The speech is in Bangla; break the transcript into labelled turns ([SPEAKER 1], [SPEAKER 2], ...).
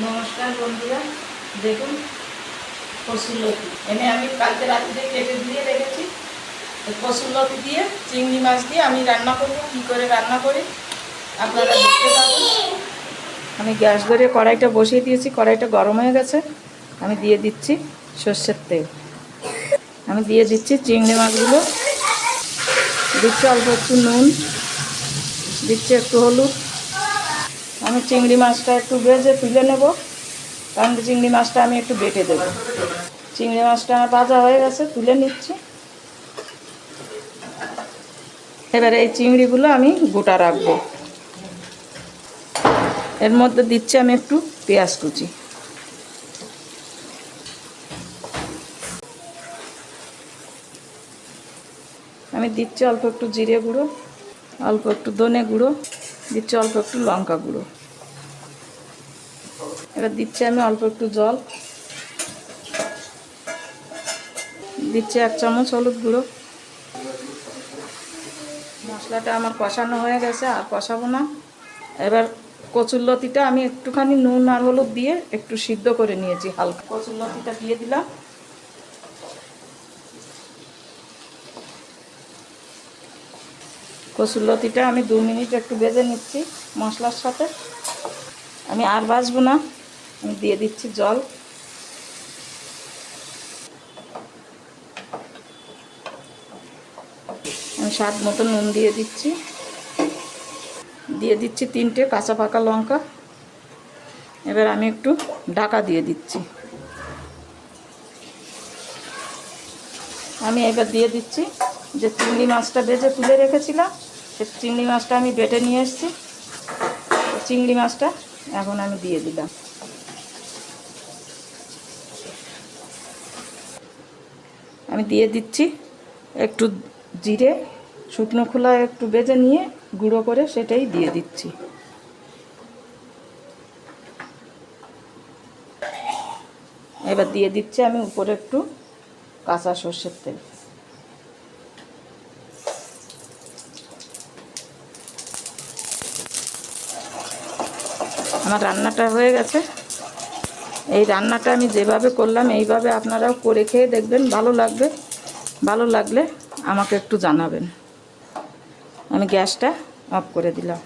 [SPEAKER 1] নমস্কার বন্ধুরা, দেখুন কসুরলতি এনে আমি কালকে রাত্রে কেটে দিয়ে রেখেছি। কসুরলতি দিয়ে, চিংড়ি মাছ দিয়ে আমি রান্না করব, কি করে রান্না করি, আপনারা দেখতে পাবেন আমি গ্যাস ধরে কড়াইটা বসিয়ে দিয়েছি, কড়াইটা গরম হয়ে গেছে। আমি দিয়ে দিচ্ছি সর্ষের তেল। আমি দিয়ে দিচ্ছি চিংড়ি মাছগুলো। দিচ্ছি অল্প একটু নুন, দিচ্ছি একটু হলুদ। আমি চিংড়ি মাছটা একটু ভেজে তুলে নেব। কারণ চিংড়ি মাছটা আমি একটু বেটে দেবো। চিংড়ি মাছটা আমার ভাজা হয়ে গেছে, তুলে নিচ্ছি। এবারে এই চিংড়িগুলো আমি গোটা রাখব। এর মধ্যে দিচ্ছি আমি একটু পেঁয়াজ কুচি। আমি দিচ্ছি অল্প একটু জিরে গুঁড়ো, অল্প একটু ধনে গুঁড়ো। দিচ্ছি অল্প একটু লঙ্কা গুঁড়ো। এবার দিচ্ছি আমি অল্প একটু জল। দিচ্ছি এক চামচ হলুদ গুঁড়ো। মশলাটা আমার কষানো হয়ে গেছে, আর কষাবো না। এবার কচুর লতিটা আমি একটুখানি নুন আর হলুদ দিয়ে একটু সিদ্ধ করে নিয়েছি হালকা। কচুর লতিটা দিয়ে দিলাম। কসুরলতিটা আমি দু মিনিট একটু বেজে নিচ্ছি মশলার সাথে। আমি আর ভাজবো না, আমি দিয়ে দিচ্ছি জল। আমি স্বাদ মতো নুন দিয়ে দিচ্ছি। দিয়ে দিচ্ছি তিনটে কাঁচা পাকা লঙ্কা। এবার আমি একটু ঢাকা দিয়ে দিচ্ছি। আমি এবার দিয়ে দিচ্ছি যে চিংড়ি মাছটা বেজে তুলে রেখেছিলাম, সে চিংড়ি মাছটা আমি বেটে নিয়ে এসেছি। চিংড়ি মাছটা এখন আমি দিয়ে দিলাম। আমি দিয়ে দিচ্ছি একটু জিরে, শুকনো খোলা একটু বেজে নিয়ে গুঁড়ো করে সেটাই দিয়ে দিচ্ছি। এবার দিয়ে দিচ্ছি আমি উপরে একটু কাঁচা সর্ষের তেল। আমার রান্নাটা হয়ে গেছে। এই রান্নাটা আমি যেভাবে করলাম, এইভাবে আপনারাও করে খেয়ে দেখবেন, ভালো লাগবে। ভালো লাগলে আমাকে একটু জানাবেন। আমি গ্যাসটা অফ করে দিলাম।